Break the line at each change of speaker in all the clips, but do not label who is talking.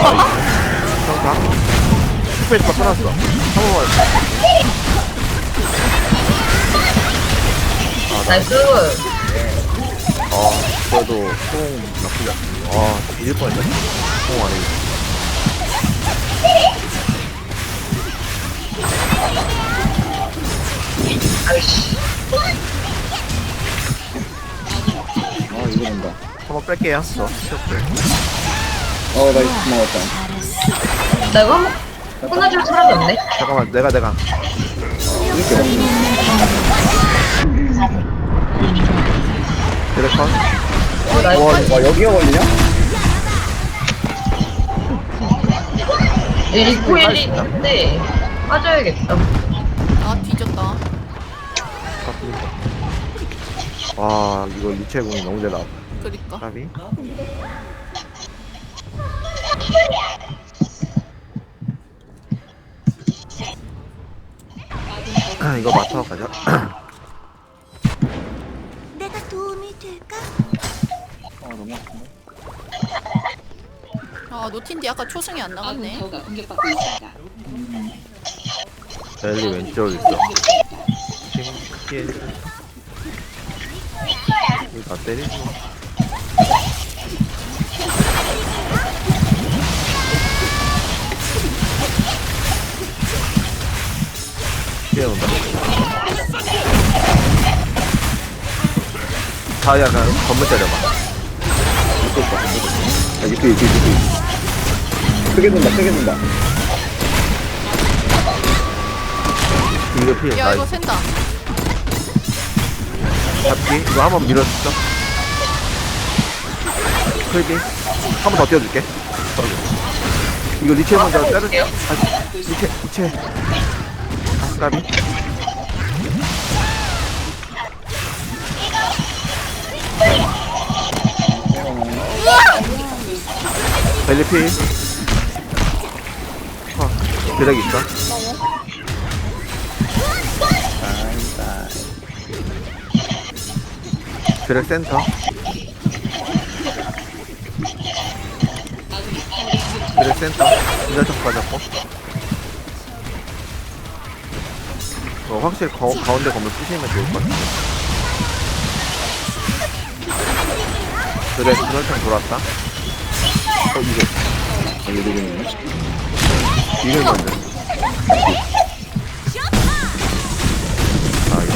평타 스페이스바 끊었어 한 번만
나이스.
아 그래도 총 나쁘지 않아 아 뒤질 뻔했네 총 안에
아이씨.
아 이거 된다
한번 뺄게요 저 시작해
어 나이스 고마웠다
나 이거 한번 끊어줄 사람이 없네.
잠깐만 내가 내가
이렇게
드래컨
어, 나이스.
와, 와 여기가 걸리냐?
이 리코일이 있는데 빠져야겠다.
아 뒤졌다.
와 이거 리체 공이 너무 잘 나왔다
그니까.
까비 이거 맡아 가자
내가 도움이 될까?
아 너무 아픈데
아 노틴디 아까 초승이 안 나갔네.
타워가 공격받고 있습니다.
벨리 왼쪽 있어 피해 이거 나 때리지 마 피해 온다 다 약간 건물 때려봐.
야 이렇게 이렇게 이렇게 크게 돈다 크게 돈다.
이거 피해
야 이거
나이스.
샌다.
잡기? 이거 한번 밀어주죠 클비 한번더 띄워줄게. 이거 리체 먼저 때려 아, 리체 리체. 아, 까비. 벨리피 어, 드랙 있어 드랙 센터. 드랙 센터. 인자적 빠졌고 어, 확실히 가, 가운데 건물 부시면 좋을 것 같은데 드랙 그럴창 돌았다. 어 이거.
아 이거 누구냐
이걸 먼저 아 이거.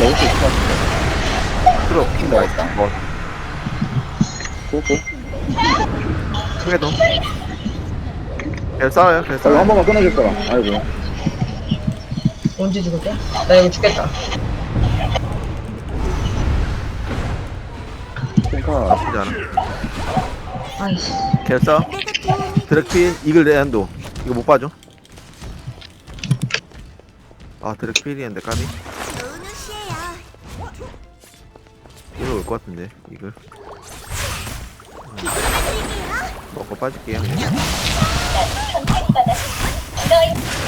먹을 수 있을 것 같은데.
들어
먹었다
뭐
고고
크게 도별 싸워요 별
아, 이거 한
싸워요
번만 끊어줄 거라 아이고
언제 죽을게? 나 이거 죽겠다.
탱카
나쁘지 않아
아이씨.
별 싸워 드랙필 이글 레안도 이거 못 봐줘 아 드랙필이었는데 까비
좋은 옷이에요.
이글 올것 같은데 이글 음. 먹고 빠질게요 그냥.
뭐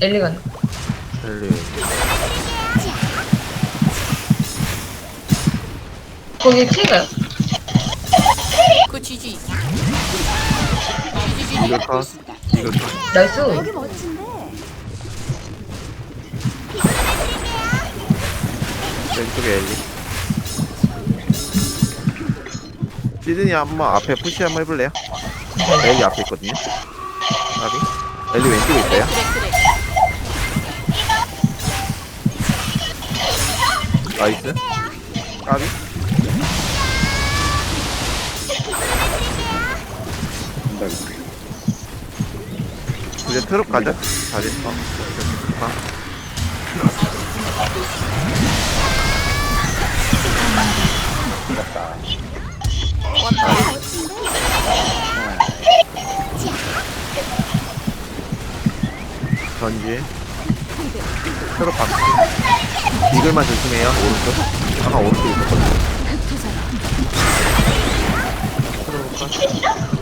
엘리가.
벨리
거기 키가요?
그 지지. 지지 지지.
이글 컷 이글 컷
나이스.
여기 멋진
왼쪽에 엘리. 시드니 한번 앞에 푸시 한번 해볼래요? 엘리 앞에 있거든요. 나비. 엘리 왼쪽에 있어요? 나이스. 까비. 이제 트럭 가자. 잘했어. 어. 전지. 트럭 바퀴. 이글만 조심해요. 오른쪽. 아까 오른쪽에 있었거든. 트럭
아,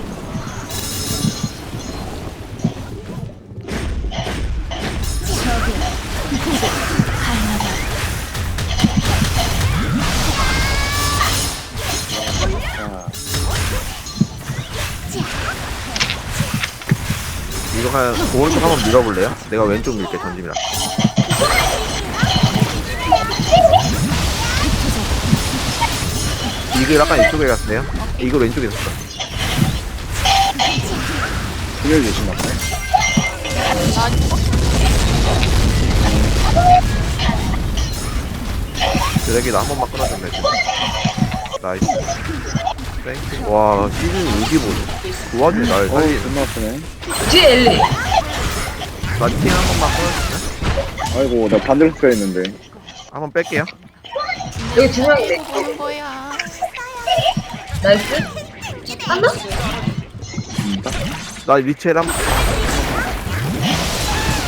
한 오른쪽 한번 밀어볼래요? 내가 왼쪽 밀게 전지미랑. 이글 아까 이쪽에 갔어요? 이글 왼쪽에 있었어.
분열 주신 것 같네.
나
드래기도 한 번만 끊어줬네. 지금. 나이스. 땡큐. 와, 시즌 6기 보네. 도와줘, 날
어우,
살리.
존나 아프네.
뒤에 엘리.
나팅한 번만 끊어주면?
아이고, 나 반대로 써야 했는데.
한번 뺄게요.
여기 두 명인데.
이거 보는 거야.
나이스. 한다?
나 리첼 한,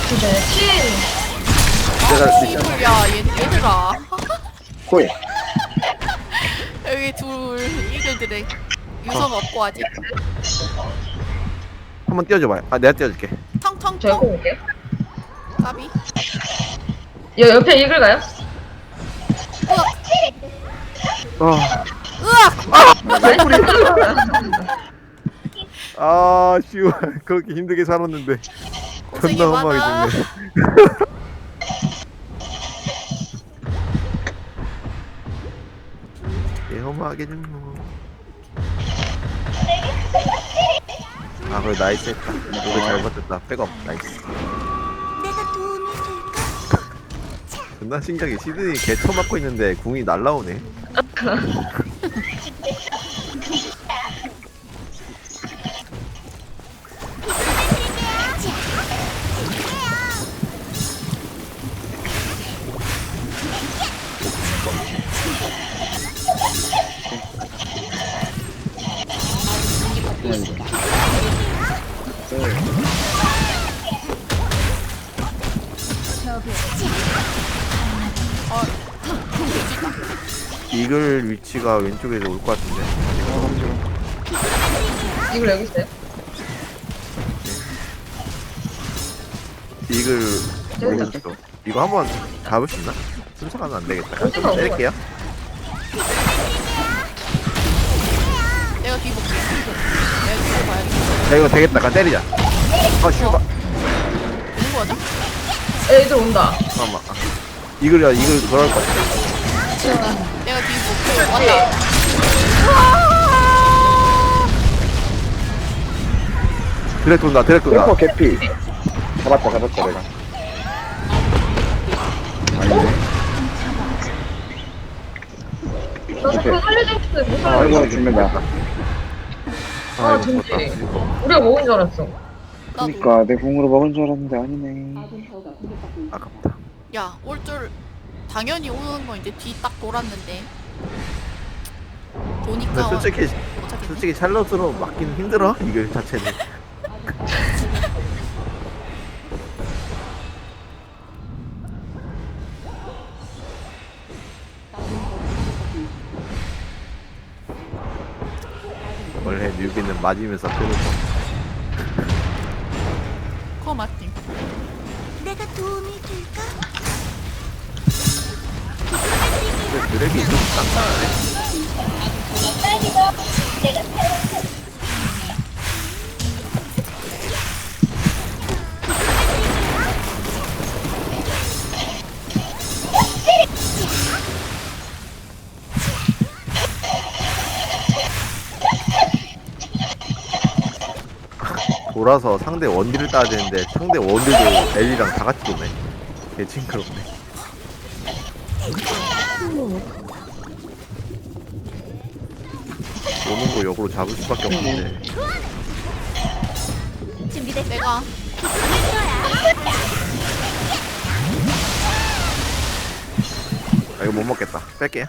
진짜 친.
내가 리첼
이불야 얘 얘들아.
코에.
여기 둘 이글들의 유성 없고 아직
한번 띄워줘봐요. 아, 내가 띄워줄게.
저
텅텅텅
볼게요.
까비.
여, 옆에 이글 가요?
아,
으악!
아, 씨발. 그렇게 힘들게 살았는데.
고생이
험하게
많아.
죽네. 예, 험하게 죽노. 아, 그래, 나이스 했다. 노래 잘 버텼다. 백업, 나이스.
내가 도움이 될까?
존나 신기하게 시드니 개 쳐 맞고 있는데 궁이 날라오네. 이글 위치가 왼쪽에서 올 것 같은데.
이글 여기 있어요?
이글 오른쪽. 이거 한번 잡을 수 있나? 순서가는 안 되겠다. 좀 때릴게요.
내가 뒤 볼게. 내가 뒤로 봐야지.
야, 이거 되겠다. 가 때리자. 아, 씨발.
누구 하자?
애들 온다.
잠깐만. 아. 이글이야, 이글 그럴 것 같아.
내가 뒤 볼게. 왔다.
드랙 돈다, 드랙 돈다.
탱커 개피. 잡았다, 잡았다, 내가. 아니네.
나 자꾸 살려주고 싶어. 못 살려.
아이고, 죽는다.
아,
이거
정지. 우리가 먹은 줄 알았어.
나도.
그니까, 내 공으로 먹은 줄 알았는데 아니네.
아깝다.
야, 올 줄 당연히 오는 거 이제 뒤 딱 돌았는데. 보니까
솔직히. 솔직히 샬럿으로 막기는 힘들어. 이글 자체는. 원래 뉴비는 맞으면서 끄는 거.
맞지?
내가 도움이 될까?
근데 드랙이 좀 짱짱하네. 돌아서 상대 원딜을 따야 되는데 상대 원딜도 엘리랑 다 같이 도네. 개 징그럽네. 오는 거 역으로 잡을 수밖에 없는데.
준비됐어?
내가.
아 이거 못 먹겠다. 뺄게요.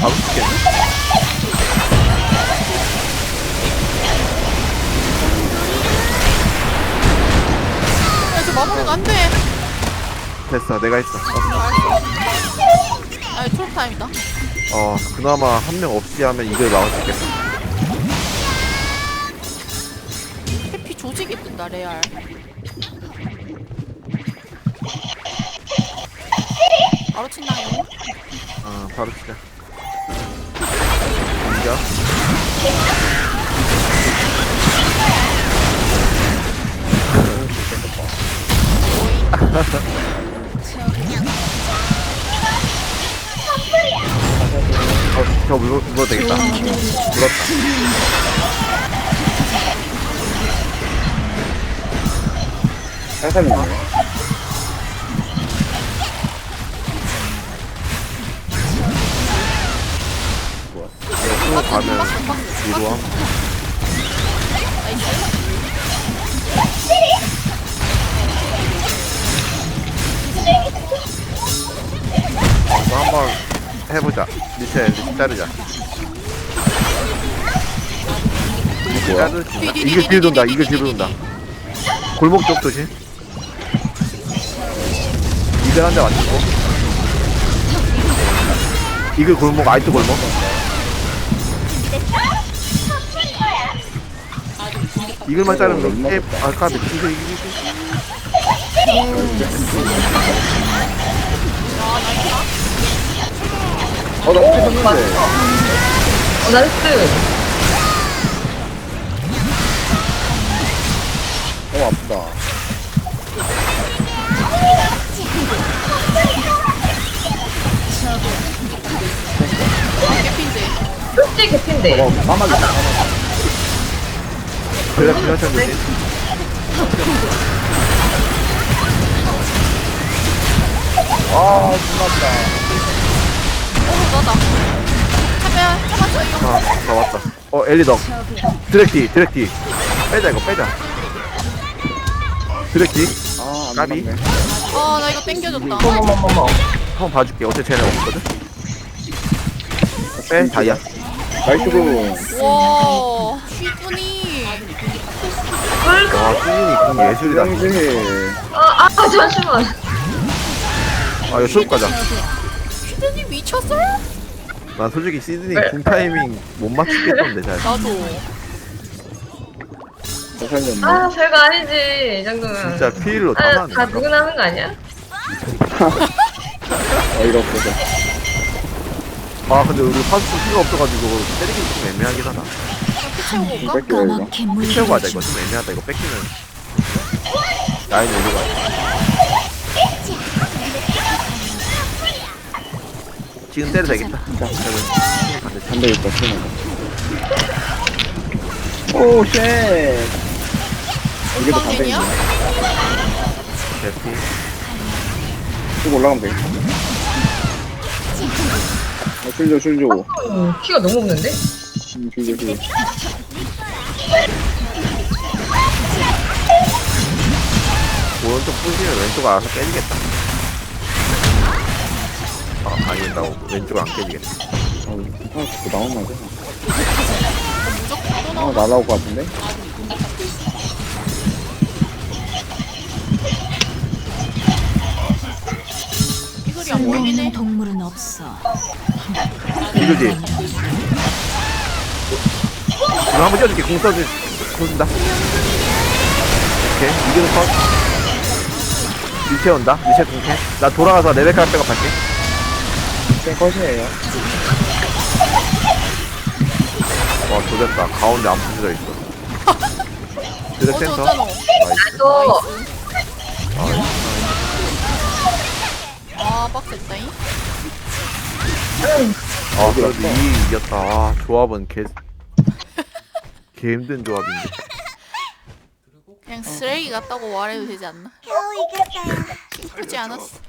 바로 죽겠네.
그래서 마무리가 안 돼.
됐어 내가 했어
아, 트롤 타임이다.
어 그나마 한 명 없이 하면 이걸 막을 수 있겠다
해피 조직이 뜬다, 레알. 바로 친다요.
어 바로 치자 인정 어, 저 물어, 물어도 되겠다. 물었다.
살살이.
또 가면 뒤로 함. 또 한번 해보자. 밑에 자르자. 밑에 자르. 이게 뒤로 돈다. 이게 뒤로 돈다. 골목 쪽 조심. 이글 한 대 맞추고. 이글 골목 아이트 골목. 이글만 자르면 돼. 테이프 아 까비 이글 이글 이글.
어, 나 혹시 썼는데.
어, 나이스.
어, 아프다.
개핀데.
솔직히 개핀데.
어.
그래 그냥 참 조심.
아, 신났다.
어, 나다. 하면, 잡았어, 이거.
아, 나 왔다. 어, 엘리 너. 드랙디, 드랙디. 빼자, 이거 빼자. 드랙디.
아, 안
까비.
어, 나 이거 땡겨줬다.
어머머머머.
한번 봐줄게. 어차피 쟤네 없거든. 빼, 다이아.
나이스 구.
와, 휘분이.
와, 수진이 공 예술이다.
아, 아, 잠시만.
아, 이거 수업 가자.
휘분이 미쳤어요?
난 솔직히 시드니 공 타이밍 못 맞추겠던데, 잘.
나도.
살렸네.
아, 별거 아니지. 이 정도면.
진짜 피일로 다
아. 다 누구나 하는 거 아니야?
어이가 없어서.
아, 근데 우리 파스 피가 없어가지고 때리기 좀 애매하긴 하다.
피 채우고 올까?
뺏기고 이거.
까맣게
채우고 하자, 이거 좀 애매하다. 이거 뺏기면. 라인 올려가 지금 때려도 되겠다. 자, 반대
안 되겠다, 쓰는 거. 오, 쉣. 이게 더
엉망이야?
반대인데.
대피.
쭉 올라가면 되겠다. 아, 줄줘, 줄줘.
음, 키가 너무 없는데?
음, 줄줘, 줄줘.
오른쪽 부시면 왼쪽 알아서 깨지겠다. 아, 아닌다고. 왼쪽 안 깨지겠다.
아, 아, 자꾸 나오면 안 돼.
무조건 또
아. 날아올 것 같은데?
쓸모없는 동물은 없어
이거지? 이거 한번 띄워줄게. 공 써줄, 쏜다. 오케이. 이기는 컷. 리체 온다. 리체 공캐. 나 돌아가서 레베카 백업 할게.
쌩 컷이에요.
와, 조졌다. 가운데 안 부서져 있어. 드랙
어제
센터.
어쩌노?
나이스.
또,
아, 빡셌다잉.
아, 그래도 이 이겼다. 아, 조합은 개, 개 힘든 조합인데.
그냥 쓰레기 같다고 말해도 되지 않나?
겨우 이겼어요
기쁘지 않았어.